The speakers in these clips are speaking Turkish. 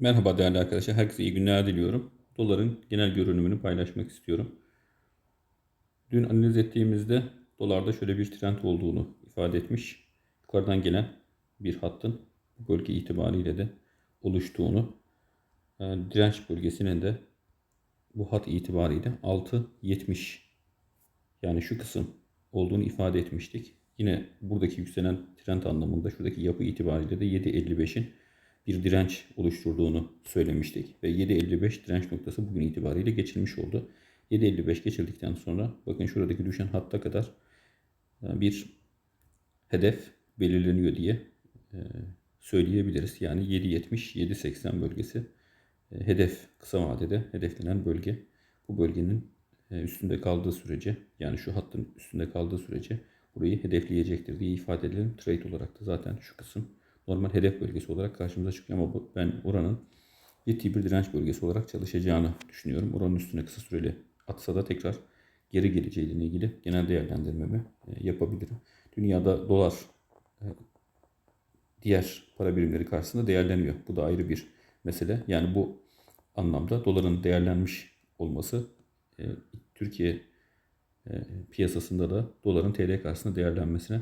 Merhaba değerli arkadaşlar. Herkese iyi günler diliyorum. Doların genel görünümünü paylaşmak istiyorum. Dün analiz ettiğimizde dolarda şöyle bir trend olduğunu ifade etmiş. Yukarıdan gelen bir hattın bu bölge itibariyle de oluştuğunu, e, direnç bölgesinin de bu hat itibariyle 6.70 yani şu kısım olduğunu ifade etmiştik. Yine buradaki yükselen trend anlamında şuradaki yapı itibariyle de 7.55'in bir direnç oluşturduğunu söylemiştik. Ve 7.55 direnç noktası bugün itibariyle geçilmiş oldu. 7.55 geçildikten sonra bakın şuradaki düşen hatta kadar e, bir hedef belirleniyor diye e, söyleyebiliriz. Yani 7.70 7.80 bölgesi e, hedef kısa vadede hedeflenen bölge. Bu bölgenin üstünde kaldığı sürece yani şu hattın üstünde kaldığı sürece burayı hedefleyecektir diye ifade edelim. Trade olarak da zaten şu kısım normal hedef bölgesi olarak karşımıza çıkıyor ama ben oranın bir direnç bölgesi olarak çalışacağını düşünüyorum. Oranın üstüne kısa süreli atsa da tekrar geri geleceğiyle ilgili genel değerlendirmemi e, yapabilirim. Dünyada dolar e, diğer para birimleri karşısında değerleniyor. Bu da ayrı bir mesele. Yani bu anlamda doların değerlenmiş olması e, Türkiye piyasasında da doların TL karşısında değerlenmesine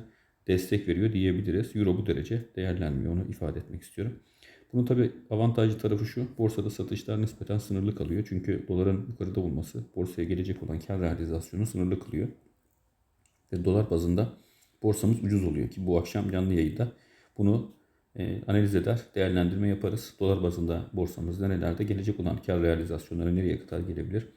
destek veriyor diyebiliriz. Euro bu derece değerlenmiyor. Onu ifade etmek istiyorum. Bunun tabi avantajlı tarafı şu. Borsada satışlar nispeten sınırlı kalıyor. Çünkü doların yukarıda olması borsaya gelecek olan kar realizasyonu sınırlı kılıyor. Ve dolar bazında borsamız ucuz oluyor ki bu akşam canlı yayında bunu e, analiz eder, değerlendirme yaparız. Dolar bazında borsamız nerelerde gelecek olan kar realizasyonları nereye kadar gelebilir?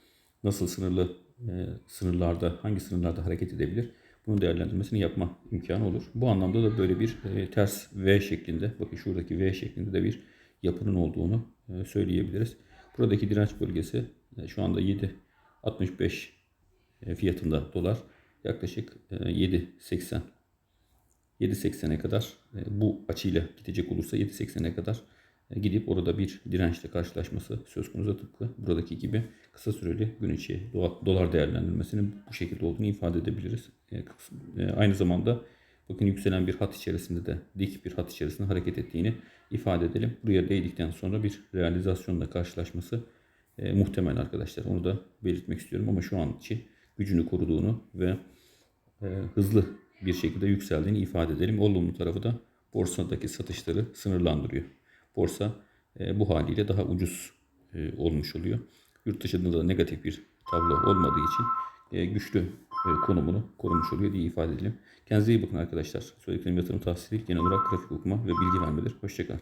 Nasıl sınırlı e, sınırlarda, hangi sınırlarda hareket edebilir? Bunun değerlendirmesini yapma imkanı olur. Bu anlamda da böyle bir e, ters V şeklinde, bakın şuradaki V şeklinde de bir yapının olduğunu e, söyleyebiliriz. Buradaki direnç bölgesi e, şu anda 7.65 e, fiyatında dolar. Yaklaşık e, 7.80 7.80'e kadar e, bu açıyla gidecek olursa 7.80'e kadar gidip orada bir dirençle karşılaşması söz konusu tıpkı buradaki gibi kısa süreli gün içi dolar değerlendirmesinin bu şekilde olduğunu ifade edebiliriz. E, e, aynı zamanda bakın yükselen bir hat içerisinde de dik bir hat içerisinde hareket ettiğini ifade edelim. Buraya değdikten sonra bir realizasyonla karşılaşması muhtemel arkadaşlar. Onu da belirtmek istiyorum ama şu an için gücünü koruduğunu ve hızlı bir şekilde yükseldiğini ifade edelim. Olumlu tarafı da borsadaki satışları sınırlandırıyor borsa e, bu haliyle daha ucuz e, olmuş oluyor. Yurt dışında da negatif bir tablo olmadığı için e, güçlü konumunu korumuş oluyor diye ifade edelim. Kendinize iyi bakın arkadaşlar. Söylediklerim yatırım tavsiye değil. Genel olarak grafik okuma ve bilgi vermedir. Hoşçakalın.